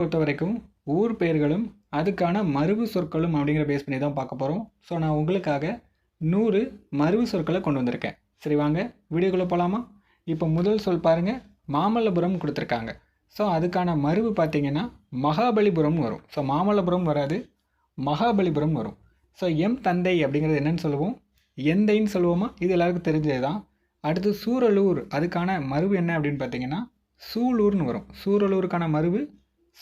பொறுத்த வரைக்கும் ஊர் பெயர்களும் அதுக்கான மருவு சொற்களும் அப்படிங்கிற பேஸ் பண்ணி தான் பார்க்க போகிறோம் ஸோ நான் உங்களுக்காக நூறு மருவு சொற்களை கொண்டு வந்திருக்கேன். சரி வாங்க வீடியோக்குள்ளே போகலாமா இப்போ முதல் சொல் பாருங்கள் மாமல்லபுரம் கொடுத்துருக்காங்க. ஸோ அதுக்கான மருவு பார்த்தீங்கன்னா மகாபலிபுரம் வரும். ஸோ மாமல்லபுரம் வராது மகாபலிபுரம் வரும். ஸோ எம் தந்தை அப்படிங்கிறது என்னன்னு சொல்லுவோம். எந்தைன்னு சொல்லுவோமா? இது எல்லாருக்கும் தெரிஞ்சது தான் அடுத்து சூரலூர் அதுக்கான மருவு என்ன அப்படின்னு பார்த்தீங்கன்னா சூலூர்னு வரும். சூரலூருக்கான மருவு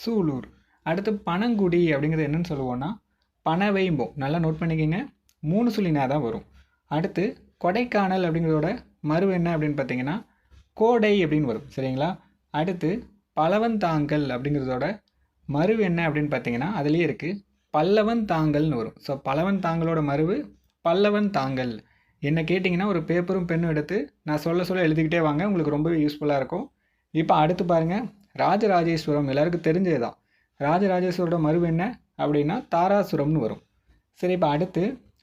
சூலூர். அடுத்து பனங்குடி அப்படிங்கிறது என்னன்னு சொல்லுவோன்னா பனவைம்போம் நல்லா நோட் பண்ணிக்கோங்க. மூணு சொல்லினா தான் வரும். அடுத்து கொடைக்கானல் அப்படிங்கிறதோட மறு என்ன அப்படின்னு பார்த்தீங்கன்னா கோடை அப்படின்னு வரும். சரிங்களா? அடுத்து பலவந்தாங்கல் அப்படிங்கிறதோட மருவு என்ன அப்படின்னு பார்த்தீங்கன்னா அதுலேயே இருக்குது பல்லவன் தாங்கல்னு வரும். ஸோ பல்லவன் தாங்கலோட மருவு பல்லவன் தாங்கல் என்ன கேட்டிங்கன்னா ஒரு பேப்பரும் பெண்ணும் எடுத்து நான் சொல்ல சொல்ல எழுதிக்கிட்டே வாங்க. உங்களுக்கு ரொம்பவே யூஸ்ஃபுல்லாக இருக்கும். இப்போ அடுத்து பாருங்கள் ராஜராஜேஸ்வரம் எல்லாருக்கும் தெரிஞ்சது தான் ராஜராஜேஸ்வரோட மருவு என்ன? அப்படின்னா தாராசுரம்னு வரும். சரி இப்போ அடுத்து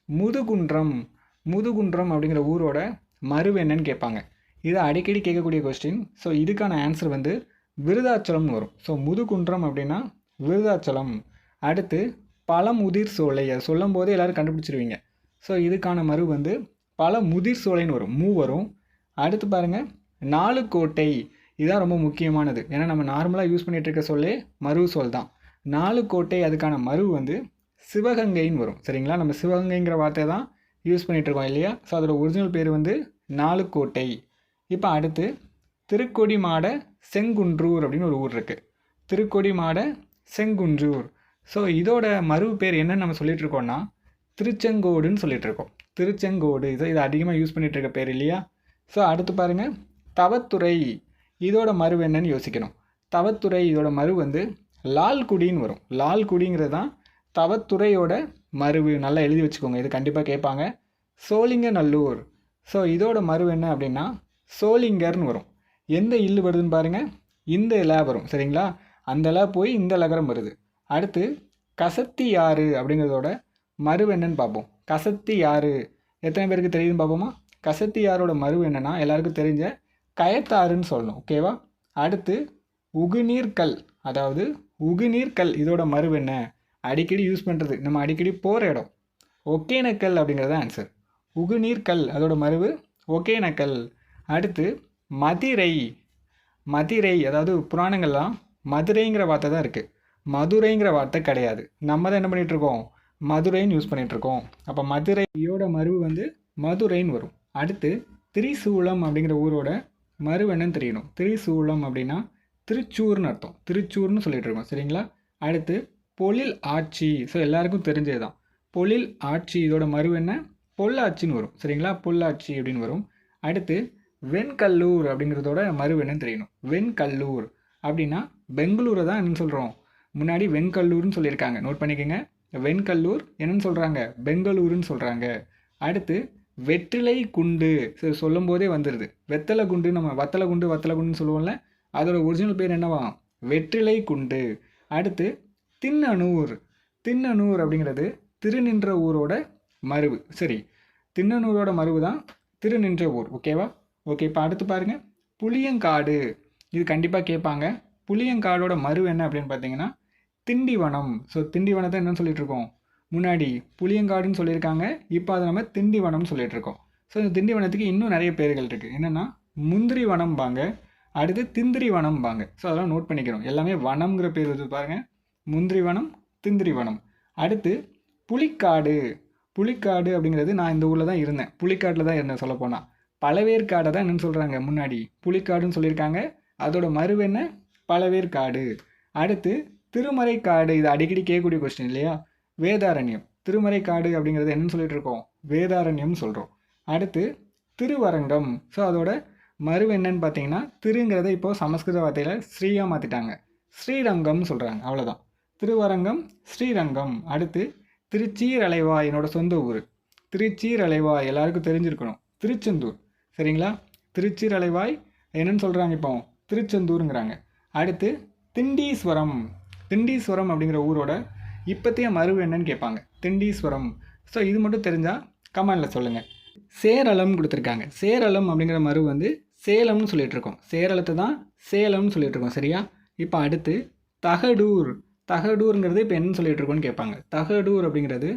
முதுகுன்றம். முதுகுன்றம் அப்படிங்கிற ஊரோட மருவு என்னன்னு கேட்பாங்க. இது அடிக்கடி கேட்கக்கூடிய கொஸ்டின் ஸோ இதுக்கான ஆன்சர் வந்து விருதாச்சலம்னு வரும். ஸோ முதுகுன்றம் அப்படின்னா விருதாச்சலம். அடுத்து பழமுதிர் சோலை. அதை சொல்லும் போதே எல்லோரும் கண்டுபிடிச்சிருவீங்க. ஸோ இதுக்கான மறு வந்து பல முதிர் சோலைன்னு வரும். மூ வரும். அடுத்து பாருங்கள் நாலு கோட்டை இதுதான் ரொம்ப முக்கியமானது. ஏன்னா நம்ம நார்மலாக யூஸ் பண்ணிகிட்டு இருக்க சொல்லே மறு சொல் தான். நாலு கோட்டை அதுக்கான மறு வந்து சிவகங்கைன்னு வரும். சரிங்களா? நம்ம சிவகங்கைங்கிற வார்த்தை தான் யூஸ் பண்ணிகிட்டு இருக்கோம் இல்லையா? ஸோ அதோடய ஒரிஜினல் பேர் வந்து நாலு கோட்டை. இப்போ அடுத்து திருக்கொடி மாட செங்குன்றூர் அப்படின்னு ஒரு ஊர் இருக்குது திருக்கொடி மாட செங்குன்றூர். ஸோ இதோட மறு பேர் என்னன்னு நம்ம சொல்லிட்டு இருக்கோம்னா திருச்செங்கோடுன்னு சொல்லிட்டு இருக்கோம் திருச்செங்கோடு. இதை இதை அதிகமாக யூஸ் பண்ணிகிட்டு இருக்க பேர் இல்லையா? ஸோ அடுத்து பாருங்கள் தவத்துறை. இதோட மறு என்னன்னு யோசிக்கணும். தவத்துறை இதோட மறு வந்து லால்குடின்னு வரும். லால்குடிங்கிறது தான் தவத்துறையோட மருவு நல்லா எழுதி வச்சுக்கோங்க. இது கண்டிப்பாக கேட்பாங்க. சோழிங்கநல்லூர். ஸோ இதோட மறு என்ன அப்படின்னா சோளிங்கர்னு வரும். எந்த இல்லு வருதுன்னு பாருங்கள் இந்த இலை வரும். சரிங்களா? அந்த இலை போய் இந்த லகரம் வருது. அடுத்து கசத்தி யாரு அப்படிங்கிறதோட மறு என்னன்னு பார்ப்போம். கசத்தி யாரு? எத்தனை பேருக்கு தெரியுதுன்னு பார்ப்போமா? கசத்தி யாரோட மறு என்னென்னா எல்லாருக்கும் தெரிஞ்ச கயத்தாறுன்னு சொல்லணும் ஓகேவா அடுத்து உகுநீர்கல் அதாவது உகுநீர்கல் இதோட மருவு என்ன? அடிக்கடி யூஸ் பண்ணுறது நம்ம அடிக்கடி போகிற இடம். ஒகேனக்கல் அப்படிங்கிறது ஆன்சர் உகுநீர்கல் அதோட மருவு ஒகேனக்கல். அடுத்து மதிரை. மதிரை அதாவது புராணங்கள்லாம் மதுரைங்கிற வார்த்தை தான் இருக்குது மதுரைங்கிற வார்த்தை கிடையாது. நம்ம தான் என்ன பண்ணிகிட்ருக்கோம் மதுரைன்னு யூஸ் பண்ணிகிட்ருக்கோம் அப்போ மதுரையோட மருவு வந்து மதுரைன்னு வரும். அடுத்து திரிசூலம் அப்படிங்கிற ஊரோட மருவு தெரியணும். திரிசூலம் அப்படின்னா திருச்சூர்னு அர்த்தம். திருச்சூர்னு சொல்லிட்டு இருக்கோம். சரிங்களா? அடுத்து பொழில் ஆட்சி. ஸோ எல்லாருக்கும் தெரிஞ்சது தான் பொழில் ஆட்சி இதோட மறுவெண்ண பொள்ளாட்சின்னு வரும். சரிங்களா? பொள்ளாட்சி அப்படின்னு வரும். அடுத்து வெண்கல்லூர் அப்படிங்கிறதோட மருவு தெரியணும். வெண்கல்லூர் அப்படின்னா பெங்களூரை தான் என்னன்னு சொல்கிறோம் முன்னாடி வெண்கல்லூர்னு சொல்லியிருக்காங்க. நோட் பண்ணிக்கோங்க. வெண்கல்லூர் என்னன்னு சொல்கிறாங்க பெங்களூருன்னு சொல்கிறாங்க அடுத்து வெற்றிலை குண்டு. சரி சொல்லும் போதே வந்துடுது வெத்தலை குண்டு நம்ம வத்தலை குண்டு வத்தலை குண்டுன்னு சொல்லுவோம்ல அதோட ஒரிஜினல் பேர் என்னவா? வெற்றிலை குண்டு. அடுத்து தின்னனூர். தின்னனூர் அப்படிங்கிறது திருநின்ற ஊரோட மருவு. சரி தின்னனூரோட மருவு தான் திருநின்ற ஊர். ஓகேவா ஓகே இப்போ அடுத்து பாருங்கள் புளியங்காடு. இது கண்டிப்பாக கேட்பாங்க. புளியங்காடோட மருவு என்ன அப்படின்னு பார்த்தீங்கன்னா திண்டிவனம். ஸோ திண்டிவனத்தை என்னன்னு சொல்லிட்டு இருக்கோம். முன்னாடி புளியங்காடுன்னு சொல்லியிருக்காங்க இப்போ அதை நம்ம திண்டிவனம்னு சொல்லிட்டு இருக்கோம் ஸோ இந்த திண்டிவனத்துக்கு இன்னும் நிறைய பேர்கள் இருக்குது என்னென்னா முந்திரி வனம்பாங்க அடுத்து திந்திரி வனம்பாங்க ஸோ அதெல்லாம் நோட் பண்ணிக்கிறோம். எல்லாமே வனம்ங்கிற பேர் வந்து பாருங்கள் முந்திரி வனம் திந்திரி வனம் அடுத்து புலிக்காடு. புலிக்காடு அப்படிங்கிறது நான் இந்த ஊரில் தான் இருந்தேன். புலிக்காட்டில் தான் இருந்தேன் சொல்லப்போனால் பழவேற்காடை தான் என்னன்னு சொல்கிறாங்க முன்னாடி. புலிக்காடுன்னு சொல்லியிருக்காங்க. அதோட மறுவு என்ன? பழவேற்காடு அடுத்து திருமறைக்காடு. இது அடிக்கடி கேட்கக்கூடிய கொஸ்டின் இல்லையா? வேதாரண்யம். திருமறைக்காடு அப்படிங்கிறது என்னன்னு சொல்லிட்டு இருக்கோம். வேதாரண்யம்னு சொல்கிறோம் அடுத்து திருவரங்கம். ஸோ அதோட மறு என்னன்னு பார்த்தீங்கன்னா திருங்கிறத இப்போது சமஸ்கிருத வார்த்தையில் ஸ்ரீயாக மாற்றிட்டாங்க ஸ்ரீரங்கம்னு சொல்கிறாங்க அவ்வளோதான் திருவரங்கம் ஸ்ரீரங்கம். அடுத்து திருச்சீரலைவா என்னோட சொந்த ஊர். திருச்சீரலைவா எல்லாருக்கும் தெரிஞ்சிருக்கணும். திருச்செந்தூர். சரிங்களா? திருச்சீரலைவாய் என்னன்னு சொல்கிறாங்க இப்போ. திருச்செந்தூருங்கிறாங்க. அடுத்து திண்டீஸ்வரம். திண்டீஸ்வரம் அப்படிங்கிற ஊரோட இப்போத்தைய மருவு என்னன்னு கேட்பாங்க. திண்டீஸ்வரம். ஸோ இது மட்டும் தெரிஞ்சால் கமெண்டில் சொல்லுங்கள் சேரளம் கொடுத்துருக்காங்க. சேரளம் அப்படிங்கிற மருவு வந்து சேலம்னு சொல்லிட்டு இருக்கோம் சேரளத்தை தான் சேலம்னு சொல்லிட்டு இருக்கோம் சரியா? இப்போ அடுத்து தகடூர். தகடூருங்கிறது இப்போ என்னன்னு சொல்லிட்டு இருக்கோம்னு கேட்பாங்க. தகடூர் அப்படிங்கிறது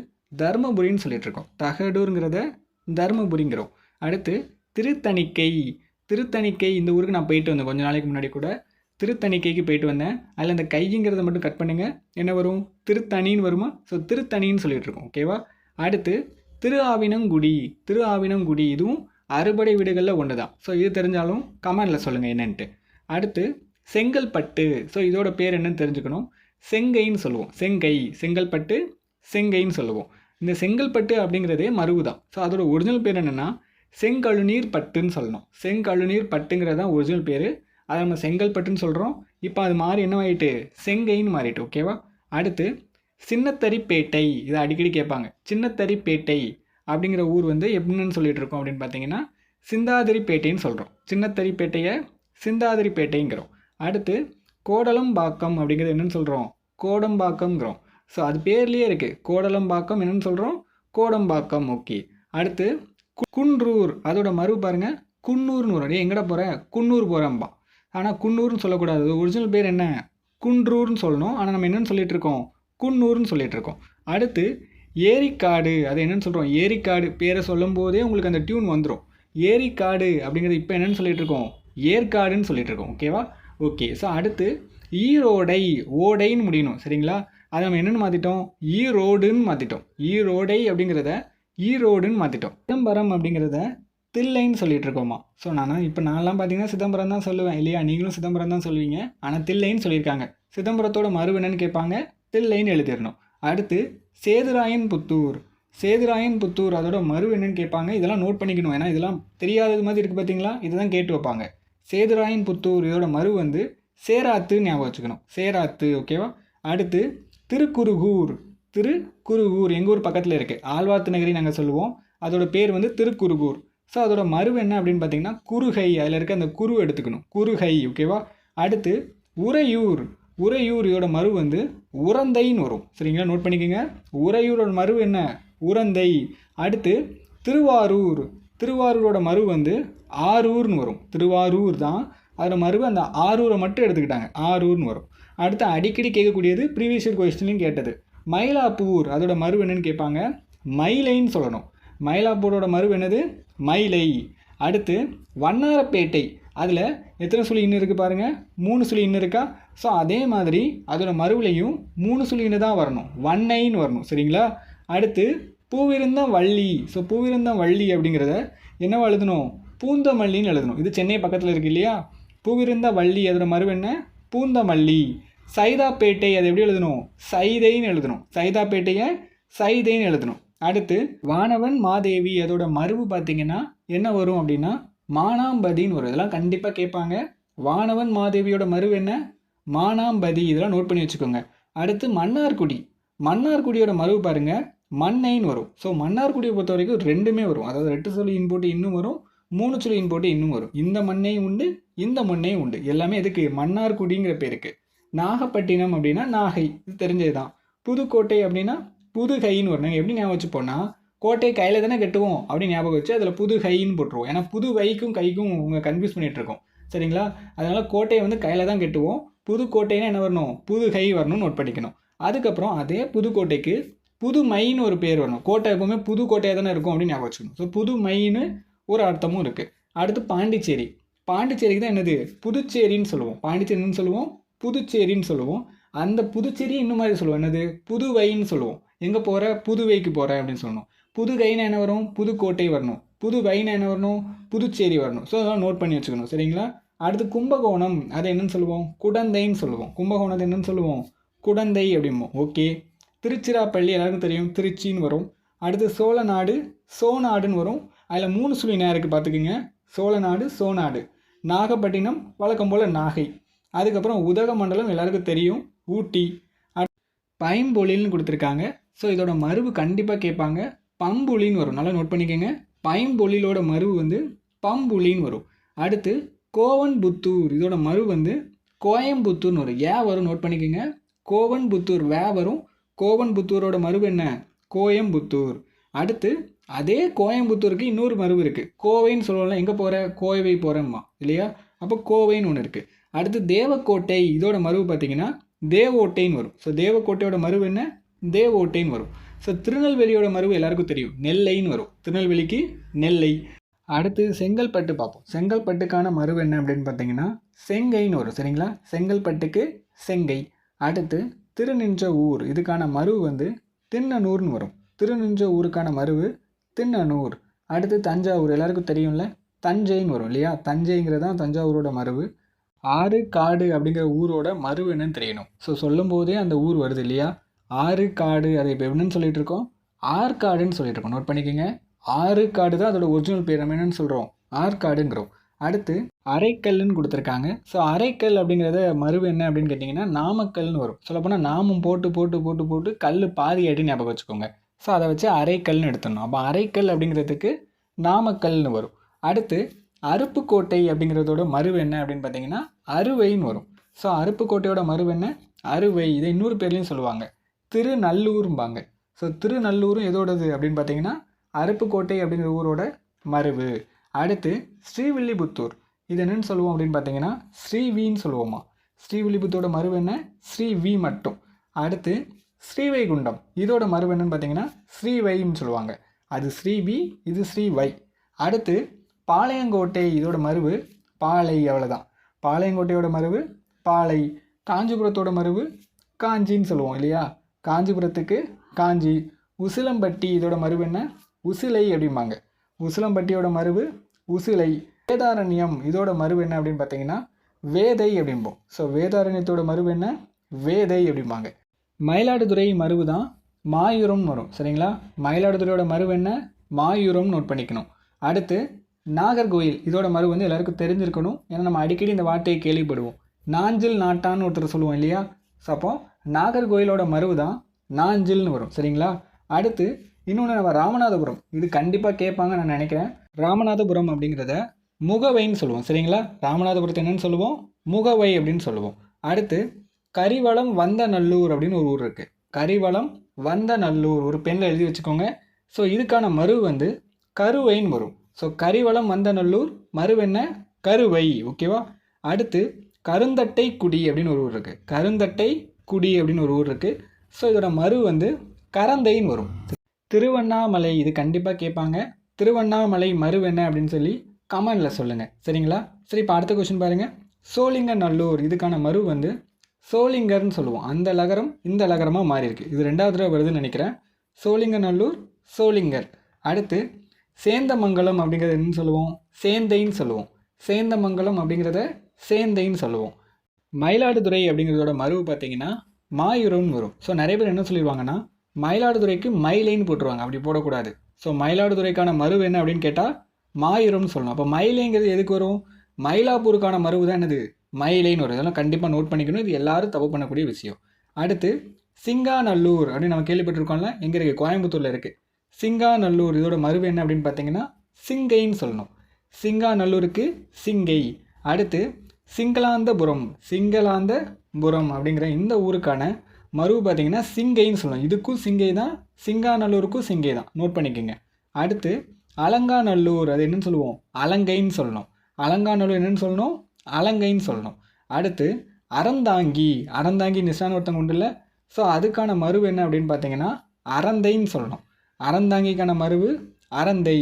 தர்மபுரின்னு சொல்லிட்டு இருக்கோம் தகடூருங்கிறத தர்மபுரிங்கிறோம். அடுத்து திருத்தணிக்கை. திருத்தணிக்கை இந்த ஊருக்கு நான் போயிட்டு வந்தேன். கொஞ்ச நாளைக்கு முன்னாடி கூட. திருத்தணிக்கைக்கு போயிட்டு வந்தேன். அதில் அந்த கைங்கிறத மட்டும் கட் பண்ணுங்கள் என்ன வரும்? திருத்தணின்னு வருமா? ஸோ திருத்தணின்னு சொல்லிகிட்டு இருக்கோம். ஓகேவா அடுத்து திரு ஆவினங்குடி. திரு ஆவினங்குடி. இதுவும் அறுபடை வீடுகளில் ஒன்று தான் ஸோ இது தெரிஞ்சாலும் கமெண்டில் சொல்லுங்கள் என்னன்ட்டு. அடுத்து செங்கல்பட்டு. ஸோ இதோட பேர் என்னன்னு தெரிஞ்சுக்கணும். செங்கைன்னு சொல்லுவோம். செங்கை. செங்கல்பட்டு செங்கைன்னு சொல்லுவோம். இந்த செங்கல்பட்டு அப்படிங்கிறதே மருவு தான் ஸோ அதோட ஒரிஜினல் பேர் என்னென்னா செங்கழுநீர் பட்டுன்னு சொல்லணும். செங்கழுநீர் பட்டுங்கிறது தான் ஒரிஜினல் பேர். அதை நம்ம செங்கல்பட்டுன்னு சொல்கிறோம் இப்போ அது மாறி என்னவாயிட்டு? செங்கைன்னு மாறிட்டு ஓகேவா அடுத்து சின்னத்தரிப்பேட்டை இதை அடிக்கடி கேட்பாங்க. சின்னத்தரிப்பேட்டை அப்படிங்கிற ஊர் வந்து எப்படின்னு சொல்லிட்டு இருக்கோம் அப்படின்னு பார்த்தீங்கன்னா சிந்தாதிரிப்பேட்டைன்னு சொல்கிறோம் சின்னத்தரிப்பேட்டையை சிந்தாதிரிப்பேட்டைங்கிறோம். அடுத்து கோடலம்பாக்கம் அப்படிங்கிறது என்னென்னு சொல்கிறோம் கோடம்பாக்கம்ங்கிறோம். ஸோ அது பேர்லேயே இருக்குது கோடலம்பாக்கம் என்னன்னு சொல்கிறோம் கோடம்பாக்கம் ஓகே அடுத்து கு- குன்றூர். அதோட மறு பாருங்கள் குன்னூர்னு வரும் அடி. எங்கடா போகிறேன் குன்னூர் போகிறேன்பா ஆனால் குன்னூர்னு சொல்லக்கூடாது. ஒரிஜினல் பேர் என்ன? குன்றூர்னு சொல்லணும். ஆனால் நம்ம என்னன்னு சொல்லிகிட்டு இருக்கோம் குன்னூர்னு சொல்லிகிட்டு இருக்கோம் அடுத்து ஏரிக்காடு. அது என்னென்னு சொல்கிறோம் ஏரிக்காடு. பேரை சொல்லும் போதே உங்களுக்கு அந்த டியூன் வந்துடும் ஏரிக்காடு அப்படிங்கிறது இப்போ என்னென்னு சொல்லிகிட்டு இருக்கோம் ஏற்காடுன்னு சொல்லிட்டு இருக்கோம் ஓகேவா ஓகே ஸோ அடுத்து ஈரோடை ஓடைன்னு முடியணும். சரிங்களா? அதை நம்ம என்னென்னு மாற்றிட்டோம் ஈரோடுன்னு மாற்றிட்டோம் ஈரோடை அப்படிங்கிறத ஈரோடுன்னு மாற்றிட்டோம் சிதம்பரம் அப்படிங்கிறத தில்லைன்னு சொல்லிட்டு இருக்கோமா ஸோ நான் இப்போ நான்லாம் பார்த்தீங்கன்னா சிதம்பரம் தான் சொல்லுவேன். இல்லையா? நீங்களும் சிதம்பரம் தான் சொல்லுவீங்க. ஆனால் தில்லைன்னு சொல்லியிருக்காங்க. சிதம்பரத்தோட மறு கேட்பாங்க. தில்லைன்னு எழுதிடணும். அடுத்து சேதுராயன் புத்தூர். சேதுராயன் புத்தூர் அதோட மறு என்னன்னு கேட்பாங்க. இதெல்லாம் நோட் பண்ணிக்கணும். ஏன்னா இதெல்லாம் தெரியாதது மாதிரி இருக்குது பார்த்தீங்களா இதுதான் கேட்டு வைப்பாங்க. சேதுராயன் புத்தூர் இதோட மறு வந்து சேராத்து ஞாபகம் வச்சுக்கணும். சேராத்து ஓகேவா அடுத்து திருக்குருகூர். திருக்குருகூர் எங்கள் ஊர் பக்கத்தில் இருக்குது ஆழ்வார்த்து நகரி நாங்கள் சொல்லுவோம். அதோட பேர் வந்து திருக்குருகூர். ஸோ அதோட மருவு என்ன அப்படின்னு பார்த்தீங்கன்னா குறுகை அதில் இருக்க அந்த குரு எடுத்துக்கணும். குறுகை ஓகேவா அடுத்து உறையூர். உறையூர் இதோட மறு வந்து உரந்தைன்னு வரும். சரிங்களா? நோட் பண்ணிக்கோங்க. உறையூரோட மருவு என்ன? உரந்தை அடுத்து திருவாரூர். திருவாரூரோட மறு வந்து ஆரூர்னு வரும். திருவாரூர் தான் அதில் மருவு அந்த ஆரூரை மட்டும் எடுத்துக்கிட்டாங்க. ஆரூர்னு வரும். அடுத்து அடிக்கடி கேட்கக்கூடியது ப்ரீவியஸ் இயர் கொஸ்டின்லையும் கேட்டது. மயிலாப்பூர் அதோட மறு என்னன்னு கேட்பாங்க. மயிலைன்னு சொல்லணும். மயிலாப்பூரோட மறு என்னது? மயிலை. அடுத்து வண்ணாரப்பேட்டை. அதில் எத்தனை சுழி இன்னும் இருக்குது பாருங்கள் மூணு சுழி இன்னும் இருக்கா? ஸோ அதே மாதிரி அதோட மறுவிலையும் மூணு சுழின்னு தான் வரணும். வண்ணைன்னு வரணும். சரிங்களா? அடுத்து பூவிருந்தம் வள்ளி ஸோ பூவிருந்தம் வள்ளி அப்படிங்கிறத என்னவா எழுதணும்? பூந்தமல்லின்னு எழுதணும். இது சென்னை பக்கத்தில் இருக்கு இல்லையா? பூவிருந்த வள்ளி அதோட மறு என்ன? பூந்தமல்லி. சைதாப்பேட்டை அதை எப்படி எழுதணும்? சைதைன்னு எழுதணும். சைதாப்பேட்டையை சைதைன்னு எழுதணும். அடுத்து வானவன் மாதேவி அதோட மரபு பார்த்தீங்கன்னா என்ன வரும் அப்படின்னா மானாம்பதின்னு வரும். இதெல்லாம் கண்டிப்பாக கேட்பாங்க. வானவன் மாதேவியோட மறுவு என்ன? மானாம்பதி. இதெல்லாம் நோட் பண்ணி வச்சுக்கோங்க. அடுத்து மன்னார்குடி. மன்னார்குடியோட மருவு பாருங்க. மண்ணைன்னு வரும். ஸோ மன்னார்குடியை பொறுத்த வரைக்கும் ரெண்டுமே வரும். அதாவது ரெட்டு சொல்லி போட்டு இன்னும் வரும் மூணு சொல்லி போட்டு இன்னும் வரும். இந்த மண்ணையும் உண்டு இந்த மண்ணையும் உண்டு. எல்லாமே எதுக்கு? மன்னார்குடிங்கிற பேருக்கு. நாகப்பட்டினம் அப்படின்னா நாகை. இது தெரிஞ்சது தான் புதுக்கோட்டை அப்படின்னா புது கைன்னு வரணும். எப்படி ஞாபகம் வச்சுப்போம்னா கோட்டை கையில் தானே கட்டுவோம் அப்படின்னு ஞாபகம் வச்சு அதில் புது கைன்னு போட்டுருவோம். ஏன்னா புது வைக்கும் கைக்கும் உங்கள் கன்ஃபியூஸ் பண்ணிகிட்ருக்கோம் சரிங்களா? அதனால் கோட்டையை வந்து கையில் தான் கட்டுவோம். புதுக்கோட்டைன்னா என்ன வரணும்? புது கை வரணும்னு நோட் பண்ணிக்கணும். அதுக்கப்புறம் அதே புதுக்கோட்டைக்கு புது மைன்னு ஒரு பேர் வரணும். கோட்டை எப்போவுமே புது கோட்டையாக தானே இருக்கும் அப்படின்னு ஞாபகம் வச்சுக்கணும். ஸோ புது மைன்னு ஒரு அர்த்தமும் இருக்குது அடுத்து பாண்டிச்சேரி. பாண்டிச்சேரிக்கு தான் என்னது? புதுச்சேரின்னு சொல்லுவோம். பாண்டிச்சேரின்னு சொல்லுவோம். புதுச்சேரின்னு சொல்லுவோம். அந்த புதுச்சேரி இன்னும் மாதிரி சொல்லுவோம். என்னது? புதுவைன்னு சொல்லுவோம். எங்கே போகிற புதுவைக்கு போகிறேன் அப்படின்னு சொல்லணும் புதுகைனா என்ன வரும்? புதுக்கோட்டை வரணும். புதுவைனா என்ன வரணும்? புதுச்சேரி வரணும். ஸோ அதெல்லாம் நோட் பண்ணி வச்சுக்கணும். சரிங்களா? அடுத்து கும்பகோணம். அதை என்னன்னு சொல்லுவோம்? குடந்தைன்னு சொல்லுவோம். கும்பகோணத்தை என்னன்னு சொல்லுவோம்? குடந்தை அப்படிம்போம். ஓகே திருச்சிராப்பள்ளி எல்லாருக்கும் தெரியும். திருச்சின்னு வரும். அடுத்து சோழநாடு சோநாடுன்னு வரும். அதில் மூணு சுழி நேரம் இருக்குது பார்த்துக்குங்க. சோழநாடு சோநாடு. நாகப்பட்டினம் வழக்கம் போல் நாகை. அதுக்கப்புறம் உதகமண்டலம் எல்லாருக்கும் தெரியும். ஊட்டி. அட்- பைம்பொழில்னு கொடுத்துருக்காங்க. ஸோ இதோட மருவு கண்டிப்பாக கேட்பாங்க. பம்புலின்னு வரும். நல்லா நோட் பண்ணிக்கோங்க. பைம்பொழிலோட மருவு வந்து பம்புலின்னு வரும். அடுத்து கோவன்புத்தூர். இதோட மரு வந்து கோயம்புத்தூர்னு வரும். ஏன் வரும் நோட் பண்ணிக்கோங்க. கோவன்புத்தூர் வே வரும். கோவன்புத்தூரோட மருவு என்ன? கோயம்புத்தூர். அடுத்து அதே கோயம்புத்தூருக்கு இன்னொரு மருவு இருக்குது கோவைன்னு சொல்லலாம் எங்கே போகிற கோவை போகிறேம்மா இல்லையா? அப்போ கோவைன்னு ஒன்று இருக்குது அடுத்து தேவக்கோட்டை. இதோட மருவு பார்த்தீங்கன்னா தேவோட்டைன்னு வரும். ஸோ தேவக்கோட்டையோட மருவு என்ன? தேவோட்டைன்னு வரும். ஸோ திருநெல்வேலியோட மருவு எல்லாருக்கும் தெரியும். நெல்லைன்னு வரும். திருநெல்வேலிக்கு நெல்லை. அடுத்து செங்கல்பட்டு பார்ப்போம். செங்கல்பட்டுக்கான மருவு என்ன அப்படின்னு பார்த்தீங்கன்னா செங்கைன்னு வரும். சரிங்களா? செங்கல்பட்டுக்கு செங்கை. அடுத்து திருநின்ற ஊர். இதுக்கான மருவு வந்து திண்ணனூர்னு வரும். திருநின்ற ஊருக்கான மருவு திண்ணனூர் அடுத்து தஞ்சாவூர். எல்லாருக்கும் தெரியும்ல? தஞ்சைன்னு வரும் இல்லையா? தஞ்சைங்கிறது தான் தஞ்சாவூரோட மருவு. ஆறு காடு அப்படிங்கிற ஊரோட மருவு என்னன்னு தெரியணும். ஸோ சொல்லும் போதே அந்த ஊர் வருது இல்லையா? ஆறு காடு அது இப்போ என்னன்னு சொல்லிட்டு இருக்கோம் ஆற்காடுன்னு சொல்லிட்டு இருக்கோம் நோட் பண்ணிக்கோங்க. ஆறு காடு தான் அதோட ஒரிஜினல் பேர். நம்ம என்னன்னு சொல்கிறோம் ஆற்காடுங்கிறோம் அடுத்து அரைக்கல்லுன்னு கொடுத்துருக்காங்க. ஸோ அரைக்கல் அப்படிங்கிறத மறுவு என்ன அப்படின்னு கேட்டிங்கன்னா நாமக்கல்னு வரும். சொல்லப்போனால் நாமம் போட்டு போட்டு போட்டு போட்டு கல் பாதி அடி ஞாபகம் வச்சுக்கோங்க. ஸோ அதை வச்சு அரைக்கல்னு எடுத்துடணும். அப்போ அரைக்கல் அப்படிங்கிறதுக்கு நாமக்கல்னு வரும். அடுத்து அருப்புக்கோட்டை அப்படிங்கிறதோட மறுவு என்ன அப்படின்னு பார்த்தீங்கன்னா அறுவைன்னு வரும். ஸோ அருப்புக்கோட்டையோட மறுவு என்ன? அறுவை. இதை இன்னொரு பேர்லையும் சொல்லுவாங்க. திருநல்லூரும்பாங்க. ஸோ திருநல்லூரும் எதோடது அப்படின்னு பார்த்தீங்கன்னா அருப்புக்கோட்டை அப்படிங்கிற ஊரோட மருவு. அடுத்து ஸ்ரீவில்லிபுத்தூர். இது என்னென்னு சொல்லுவோம் அப்படின்னு பார்த்தீங்கன்னா ஸ்ரீவின்னு சொல்லுவோமா. ஸ்ரீவில்லிபுத்தோட மருவு என்ன? ஸ்ரீவி மட்டும். அடுத்து ஸ்ரீவைகுண்டம். இதோட மரபு என்னன்னு பார்த்தீங்கன்னா ஸ்ரீவைன்னு சொல்லுவாங்க. அது ஸ்ரீவி இது ஸ்ரீவை அடுத்து பாளையங்கோட்டை. இதோட மருவு பாலை அவ்வளோதான் பாளையங்கோட்டையோட மரபு பாலை. காஞ்சிபுரத்தோட மருவு காஞ்சின்னு சொல்லுவோம் இல்லையா? காஞ்சிபுரத்துக்கு காஞ்சி உசிலம்பட்டி இதோட மருவு என்ன? உசிலை அப்படிம்பாங்க. உசிலம்பட்டியோட மருவு உசிலை. வேதாரண்யம் இதோட மருவு என்ன அப்படின்னு பார்த்தீங்கன்னா வேதை அப்படிம்போம். ஸோ வேதாரண்யத்தோட மருவு என்ன? வேதை அப்படிம்பாங்க. மயிலாடுதுறை மருவு தான் மாயூரம்னு வரும். சரிங்களா? மயிலாடுதுறையோட மருவு என்ன? மாயூரம்னு நோட் பண்ணிக்கணும். அடுத்து நாகர்கோயில் இதோட மருவு வந்து எல்லாருக்கும் தெரிஞ்சிருக்கணும். ஏன்னா நம்ம அடிக்கடி இந்த வார்த்தையை கேள்விப்படுவோம். நாஞ்சில் நாட்டான்னு ஒருத்தர் சொல்லுவோம் இல்லையா? ஸோ அப்போ நாகர்கோயிலோட மருவு தான் நாஞ்சில்னு வரும். சரிங்களா? அடுத்து இன்னொன்று நம்ம ராமநாதபுரம். இது கண்டிப்பாக கேட்பாங்க நான் நினைக்கிறேன். ராமநாதபுரம் அப்படிங்கிறத முகவைன்னு சொல்லுவோம். சரிங்களா? ராமநாதபுரத்தை என்னன்னு சொல்லுவோம்? முகவை அப்படின்னு சொல்லுவோம். அடுத்து கரிவளம் வந்த நல்லூர் அப்படின்னு ஒரு ஊர் இருக்குது கரிவளம் வந்த நல்லூர் ஒரு பெண்ணில் எழுதி வச்சுக்கோங்க. ஸோ இதுக்கான மறு வந்து கருவைன்னு வரும். ஸோ கரிவளம் வந்த நல்லூர் மருவு என்ன? கருவை. ஓகேவா அடுத்து கருந்தட்டை குடி அப்படின்னு ஒரு ஊர் இருக்குது கருந்தட்டை குடி அப்படின்னு ஒரு ஊர் இருக்குது ஸோ இதோட மரு வந்து கரந்தைன்னு வரும். திருவண்ணாமலை இது கண்டிப்பாக கேட்பாங்க. திருவண்ணாமலை மறு என்ன அப்படின்னு சொல்லி கமெண்டில் சொல்லுங்கள் சரிங்களா? சரி இப்போ அடுத்த கொஷின் பாருங்கள் சோளிங்க நல்லூர் இதுக்கான மரு வந்து சோளிங்கர்னு சொல்லுவோம். அந்த லகரம் இந்த லகரமாக மாறி இருக்கு. இது ரெண்டாவது தடவை வருதுன்னு நினைக்கிறேன். சோளிங்க நல்லூர் சோளிங்கர் அடுத்து சேந்தமங்கலம் அப்படிங்கிறது என்னன்னு சொல்லுவோம். சேந்தைன்னு சொல்லுவோம். சேந்தமங்கலம் அப்படிங்கிறத சேந்தைன்னு சொல்லுவோம். மயிலாடுதுறை அப்படிங்கிறதோட மருவு பார்த்தீங்கன்னா மாயூரம்னு வரும். ஸோ நிறைய பேர் என்ன சொல்லிடுவாங்கன்னா மயிலாடுதுறைக்கு மயிலைன்னு போட்டுருவாங்க. அப்படி போடக்கூடாது. ஸோ மயிலாடுதுறைக்கான மருவு என்ன அப்படின்னு கேட்டால் மாயூரம்னு சொல்லணும். அப்போ மயிலைங்கிறது எதுக்கு வரும்? மயிலாப்பூருக்கான மருவு தான் என்னது? மயிலைன்னு வரும். இதெல்லாம் கண்டிப்பாக நோட் பண்ணிக்கணும். இது எல்லாரும் தப்பு பண்ணக்கூடிய விஷயம். அடுத்து சிங்காநல்லூர் அப்படின்னு நம்ம கேள்விப்பட்டிருக்கோம்ல எங்கே இருக்குது கோயம்புத்தூரில் இருக்குது சிங்காநல்லூர் இதோட மருவு என்ன அப்படின்னு பார்த்தீங்கன்னா சிங்கைன்னு சொல்லணும். சிங்காநல்லூருக்கு சிங்கை. அடுத்து சிங்களாந்தபுரம் சிங்களாந்தபுரம் அப்படிங்கிற இந்த ஊருக்கான மருவு பார்த்தீங்கன்னா சிங்கைன்னு சொல்லணும் இதுக்கும் சிங்கை தான் சிங்காநல்லூருக்கும் சிங்கை தான். நோட் பண்ணிக்கோங்க. அடுத்து அலங்காநல்லூர் அது என்னன்னு சொல்லுவோம். அலங்கைன்னு சொல்லணும். அலங்காநல்லூர் என்னன்னு சொல்லணும்? அலங்கைன்னு சொல்லணும். அடுத்து அறந்தாங்கி அறந்தாங்கி நிஷான் ஒருத்தவங்க உண்டு இல்லை. ஸோ அதுக்கான மருவு என்ன அப்படின்னு பார்த்தீங்கன்னா அறந்தைன்னு சொல்லணும். அறந்தாங்கிக்கான மருவு அறந்தை.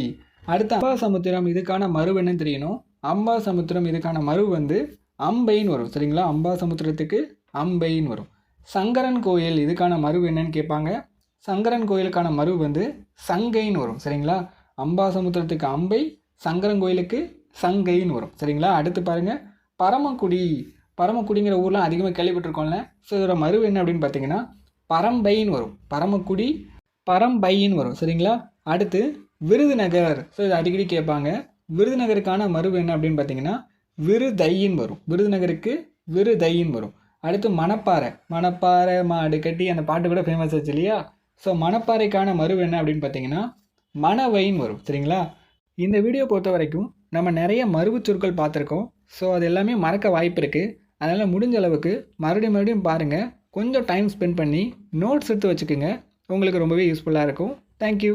அடுத்து அம்பாசமுத்திரம் இதுக்கான மருவு என்னன்னு தெரியணும். அம்பாசமுத்திரம் இதுக்கான மருவு வந்து அம்பைன்னு வரும். சரிங்களா? அம்பா சமுத்திரத்துக்கு அம்பைன்னு வரும். சங்கரன் கோயில் இதுக்கான மறு என்னன்னு கேட்பாங்க. சங்கரன் கோயிலுக்கான மறு வந்து சங்கைன்னு வரும். சரிங்களா? அம்பா சமுத்திரத்துக்கு அம்பை சங்கரன் கோயிலுக்கு சங்கைன்னு வரும். சரிங்களா? அடுத்து பாருங்கள் பரமக்குடி. பரமக்குடிங்கிற ஊர்லாம் அதிகமாக கேள்விப்பட்டிருக்கோம்ல. ஸோ இதோட மருவு என்ன அப்படின்னு பார்த்தீங்கன்னா பரம்பைன்னு வரும். பரமக்குடி பரம்பைன்னு வரும். சரிங்களா? அடுத்து விருதுநகர். ஸோ இது அடிக்கடி கேட்பாங்க. விருதுநகருக்கான மருவு என்ன அப்படின்னு பார்த்தீங்கன்னா விருதையின் வரும். விருதுநகருக்கு விருதையின் வரும். அடுத்து மணப்பாறை. மணப்பாறை மாடு கட்டி அந்த பாட்டு கூட ஃபேமஸ் ஆச்சு இல்லையா? ஸோ மணப்பாறைக்கான மருவு என்ன அப்படின்னு பார்த்தீங்கன்னா மணவைன்னு வரும். சரிங்களா? இந்த வீடியோ பொறுத்த வரைக்கும் நம்ம நிறைய மருவுச் சொற்கள் பார்த்துருக்கோம். ஸோ அது எல்லாமே மறக்க வாய்ப்பு இருக்குது அதனால் முடிஞ்ச அளவுக்கு மறுபடியும் மறுபடியும் பாருங்கள் கொஞ்சம் டைம் ஸ்பெண்ட் பண்ணி நோட்ஸ் எடுத்து வச்சுக்கோங்க. உங்களுக்கு ரொம்பவே யூஸ்ஃபுல்லாக இருக்கும். தேங்க்யூ